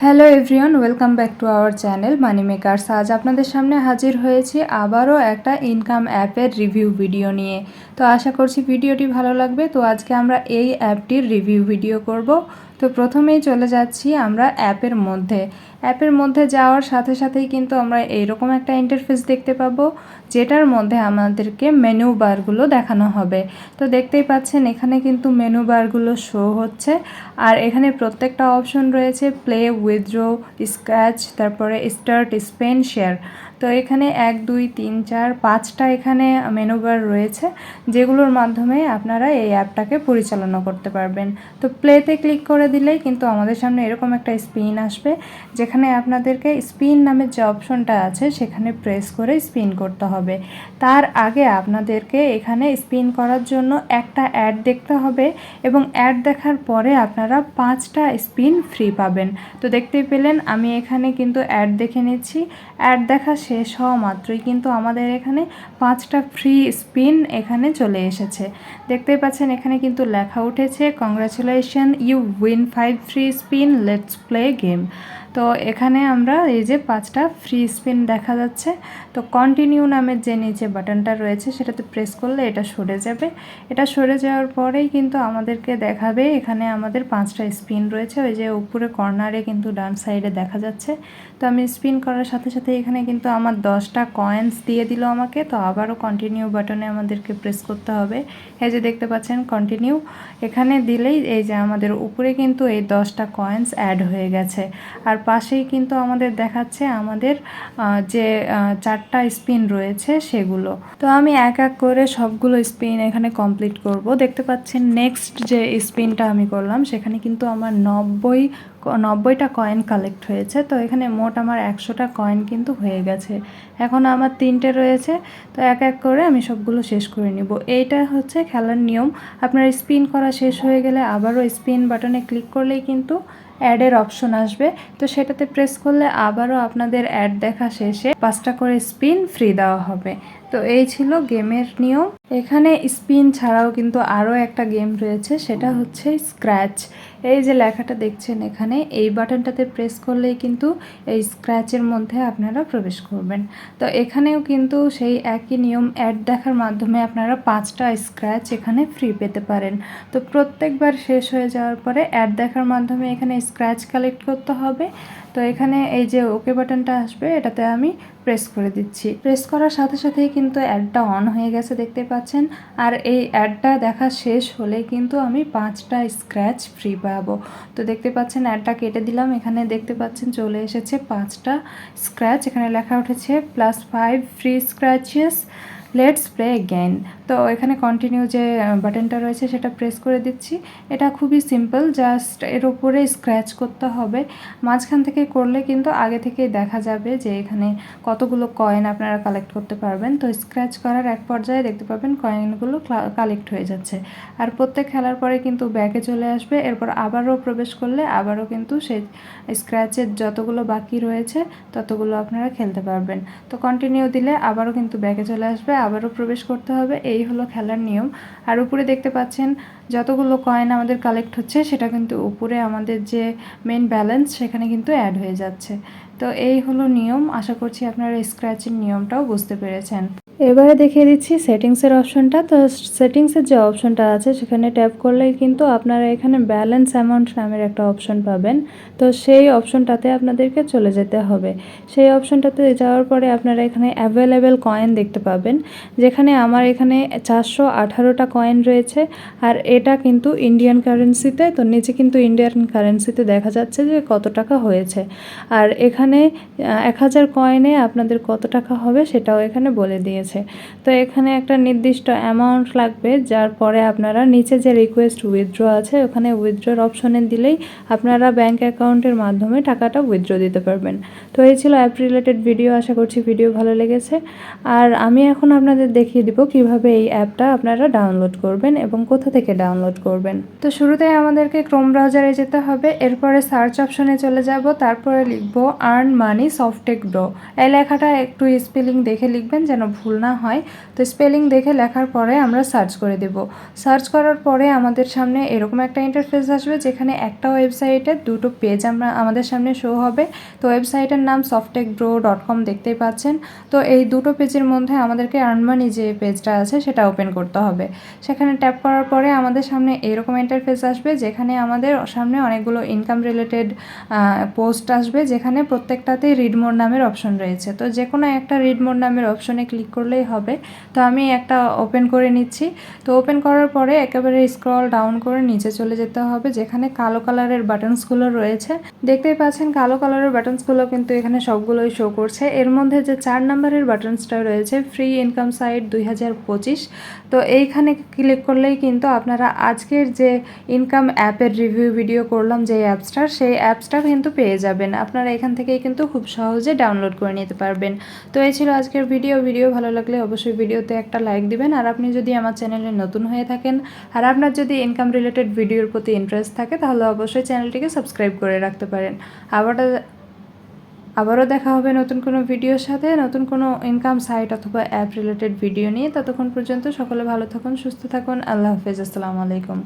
Hello everyone welcome back to our channel money makers আজ আপনাদের সামনে হাজির হয়েছি আবারও একটা ইনকাম অ্যাপের রিভিউ ভিডিও নিয়ে। তো আশা করছি ভিডিওটি ভালো লাগবে। তো আজকে আমরা এই অ্যাপটির রিভিউ ভিডিও করব। তো প্রথমেই চলে যাচ্ছি আমরা অ্যাপের মধ্যে। অ্যাপের মধ্যে যাওয়ার সাথে সাথেই কিন্তু আমরা এইরকম একটা ইন্টারফেস দেখতে পাবো, যেটার মধ্যে আমাদেরকে মেনু বারগুলো দেখানো হবে। তো দেখতেই পাচ্ছেন এখানে কিন্তু মেনু বারগুলো শো হচ্ছে। আর এখানে প্রত্যেকটা অপশন রয়েছে প্লে উইথড্র স্ক্র্যাচ তারপরে স্টার্ট স্পেন শেয়ার তো এখানে এক, দুই, তিন, চার, পাঁচটা এখানে মেনু বার রয়েছে, যেগুলোর মাধ্যমে আপনারা এই অ্যাপটাকে পরিচালনা করতে পারবেন। তো প্লেতে ক্লিক করে দিলেই কিন্তু আমাদের সামনে এরকম একটা স্পিন আসবে, যেখানে আপনাদেরকে স্পিন নামের যে অপশনটা আছে, সেখানে প্রেস করে স্পিন করতে হবে। তার আগে আপনাদেরকে এখানে স্পিন করার জন্য একটা অ্যাড দেখতে হবে এবং অ্যাড দেখার পরে আপনারা পাঁচটা স্পিন ফ্রি পাবেন। তো দেখতেই পেলেন, আমি এখানে কিন্তু অ্যাড দেখে নিচ্ছি। অ্যাড দেখা শেষ হওয়া মাত্রই কিন্তু আমাদের এখানে পাঁচটা ফ্রি স্পিন এখানে চলে এসেছে। দেখতে পাচ্ছেন, এখানে কিন্তু লেখা উঠেছে congratulation you win five free spin let's play game তো এখানে আমরা এই যে পাঁচটা ফ্রি স্পিন দেখা যাচ্ছে, তো কন্টিনিউ নামের যে নিচে বাটনটা রয়েছে সেটাতে প্রেস করলে এটা সরে যাবে। এটা সরে যাওয়ার পরেই কিন্তু আমাদেরকে দেখাবে এখানে আমাদের পাঁচটা স্পিন রয়েছে, ওই যে উপরে কর্নারে কিন্তু ডান সাইডে দেখা যাচ্ছে। তো আমি স্পিন করার সাথে সাথে এখানে কিন্তু আমার দশটা কয়েন্স দিয়ে দিল আমাকে, তো আবারও কন্টিনিউ বাটনে আমাদেরকে প্রেস করতে হবে। এই যে দেখতে পাচ্ছেন কন্টিনিউ এখানে দিলেই এই যে আমাদের উপরে কিন্তু এই দশটা কয়েন্স অ্যাড হয়ে গেছে। আর পাশেই কিন্তু আমাদের দেখাচ্ছে আমাদের যে চারটা স্পিন রয়েছে সেগুলো। তো আমি এক এক করে সবগুলো স্পিন এখানে কমপ্লিট করব। দেখতে পাচ্ছেন নেক্সট যে স্পিনটা আমি করলাম, সেখানে কিন্তু আমার নব্বই, নব্বইটা কয়েন কালেক্ট হয়েছে। তো এখানে মোট আমার একশোটা কয়েন কিন্তু হয়ে গেছে। এখন আমার তিনটে রয়েছে। তো এক এক করে আমি সবগুলো শেষ করে নিব। এইটা হচ্ছে খেলার নিয়ম। আপনার স্পিন করা শেষ হয়ে গেলে আবারও স্পিন বাটনে ক্লিক করলেই কিন্তু অ্যাডের অপশন আসবে। তো সেটাতে প্রেস করলে আবারও আপনাদের অ্যাড দেখা শেষে পাঁচটা করে স্পিন ফ্রি দেওয়া হবে। তো এই ছিল গেমের নিয়ম। এখানে স্পিন ছাড়াও কিন্তু আরও একটা গেম রয়েছে, সেটা হচ্ছে স্ক্র্যাচ। এই যে লেখাটা দেখছেন এখানে, এই বাটনটাতে প্রেস করলেই কিন্তু এই স্ক্র্যাচের মধ্যে আপনারা প্রবেশ করবেন। তো এখানেও কিন্তু সেই একই নিয়ম, অ্যাড দেখার মাধ্যমে আপনারা পাঁচটা স্ক্র্যাচ এখানে ফ্রি পেতে পারেন। তো প্রত্যেকবার শেষ হয়ে যাওয়ার পরে অ্যাড দেখার মাধ্যমে এখানে স্ক্র্যাচ কালেক্ট করতে হবে। তো এখানে এই যে ওকে বাটনটা আসবে, এটাতে আমি প্রেস করে দিচ্ছি। প্রেস করার সাথে সাথেই কিন্তু অ্যাডটা অন হয়ে গেছে, দেখতে পাচ্ছেন? আর এই অ্যাডটা দেখা শেষ হলে কিন্তু আমি পাঁচটা স্ক্র্যাচ ফ্রি পাবো। তো দেখতে পাচ্ছেন অ্যাডটা কেটে দিলাম। এখানে দেখতে পাচ্ছেন, চলে এসেছে পাঁচটা স্ক্র্যাচ এখানে লেখা উঠেছে plus five free scratches let's play game তো এখানে কন্টিনিউ যে বাটনটা রয়েছে সেটা প্রেস করে দিচ্ছি। এটা খুবই সিম্পল জাস্ট এর উপরে স্ক্র্যাচ করতে হবে। মাঝখান থেকে করলে কিন্তু আগে থেকেই দেখা যাবে যে এখানে কতগুলো কয়েন আপনারা কালেক্ট করতে পারবেন। তো স্ক্র্যাচ করার এক পর্যায়ে দেখতে পাবেন কয়েনগুলো কালেক্ট হয়ে যাচ্ছে। আর প্রত্যেক খেলার পরে কিন্তু ব্যাগে চলে আসবে। এরপর আবারও প্রবেশ করলে আবারও কিন্তু সেই স্ক্র্যাচের যতগুলো বাকি রয়েছে, ততগুলো আপনারা খেলতে পারবেন। তো কন্টিনিউ দিলে আবারও কিন্তু ব্যাগে চলে আসবে। আবারও প্রবেশ করতে হবে। এই হলো খেলার নিয়ম। আর উপরে দেখতে পাচ্ছেন, যতগুলো কয়েন আমাদের কালেক্ট হচ্ছে, সেটা কিন্তু উপরে আমাদের যে মেন ব্যালেন্স সেখানে কিন্তু অ্যাড হয়ে যাচ্ছে। তো এই হলো নিয়ম। আশা করছি আপনারা স্ক্র্যাচের নিয়মটাও বুঝতে পেরেছেন। এবারে দেখিয়ে দিচ্ছি সেটিংসের অপশনটা। তো সেটিংসের যে অপশনটা আছে, সেখানে ট্যাপ করলেই কিন্তু আপনারা এখানে ব্যালেন্স অ্যামাউন্ট নামের একটা অপশন পাবেন। তো সেই অপশনটাতে আপনাদেরকে চলে যেতে হবে। সেই অপশনটাতে যাওয়ার পরে আপনারা এখানে অ্যাভেলেবেল কয়েন দেখতে পাবেন। যেখানে আমার এখানে চারশো আঠারোটা কয়েন রয়েছে। আর এটা কিন্তু ইন্ডিয়ান কারেন্সিতে তো নিচে কিন্তু ইন্ডিয়ান কারেন্সিতে দেখা যাচ্ছে যে কত টাকা হয়েছে। আর এখানে এক হাজার কয়েনে আপনাদের কত টাকা হবে সেটাও এখানে বলে দিয়েছে। আছে তো এখানে একটা নির্দিষ্ট অ্যামাউন্ট লাগবে, যার পরে আপনারা নিচে যে রিকোয়েস্ট উইথড্র আছে, ওখানে উইথড্রর অপশনে দিলেই আপনারা ব্যাঙ্ক অ্যাকাউন্টের মাধ্যমে টাকাটা উইথড্র দিতে পারবেন। তো এই ছিল অ্যাপ রিলেটেড ভিডিও আশা করছি ভিডিও ভালো লেগেছে। আর আমি এখন আপনাদের দেখিয়ে দিব কীভাবে এই অ্যাপটা আপনারা ডাউনলোড করবেন এবং কোথা থেকে ডাউনলোড করবেন। তো শুরুতে আমাদেরকে ক্রোম ব্রাউজারে যেতে হবে, এরপরে সার্চ অপশনে চলে যাব, তারপরে লিখব আর্ন মানি সফটেক ডো এই লেখাটা একটু স্পেলিং দেখে লিখবেন যেন ভুল না হয়, তো স্পেলিং দেখে লেখার পরে আমরা সার্চ করে দেব। সার্চ করার পরে আমাদের সামনে এরকম একটা ইন্টারফেস আসবে যেখানে একটা ওয়েবসাইটে দুটো পেজ আমরা, আমাদের সামনে শো হবে। তো ওয়েবসাইটের নাম সফটেক ব্রো ডট কম দেখতেই পাচ্ছেন। তো এই দুটো পেজের মধ্যে আমাদেরকে আর্নমানি যে পেজটা আছে সেটা ওপেন করতে হবে। সেখানে ট্যাপ করার পরে আমাদের সামনে এরকম ইন্টারফেস আসবে যেখানে আমাদের সামনে অনেকগুলো ইনকাম রিলেটেড পোস্ট আসবে যেখানে প্রত্যেকটাতেই রিড মোড নামের অপশন রয়েছে। তো যে কোনো একটা রিড মোড নামের অপশনে ক্লিক করলেই হবে। তো আমি একটা ওপেন করে নিচ্ছি। তো ওপেন করার পরে একেবারে স্ক্রল ডাউন করে নিচে চলে যেতে হবে, যেখানে কালো কালারের বাটনসগুলো রয়েছে। দেখতেই পাচ্ছেন কালো কালারের বাটনসগুলো কিন্তু এখানে সবগুলোই শো করছে। এর মধ্যে যে চার নাম্বারের বাটনসটা রয়েছে ফ্রি ইনকাম সাইট দুই হাজার পঁচিশ। তো এইখানে ক্লিক করলেই কিন্তু আপনারা আজকের যে ইনকাম অ্যাপের রিভিউ ভিডিও করলাম যে অ্যাপসটার সেই অ্যাপসটা কিন্তু পেয়ে যাবেন। আপনারা এখান থেকেই কিন্তু খুব সহজে ডাউনলোড করে নিতে পারবেন। তো এই ছিল আজকের ভিডিও ভিডিও ভালো লাগলে অবশ্যই ভিডিওতে একটা লাইক দিবেন। আর আপনি যদি আমার চ্যানেলে নতুন হয়ে থাকেন, আর আপনার যদি ইনকাম রিলেটেড ভিডিওর প্রতি ইন্টারেস্ট থাকে, তাহলে অবশ্যই চ্যানেলটিকে সাবস্ক্রাইব করে রাখতে পারেন। আবার আবারও দেখা হবে নতুন কোনো ভিডিওর সাথে। নতুন কোনো ইনকাম সাইট অথবা অ্যাপ রিলেটেড ভিডিও নিয়ে। ততক্ষণ পর্যন্ত সকলে ভালো থাকুন, সুস্থ থাকুন। আল্লাহ হাফেজ। আসসালামু আলাইকুম।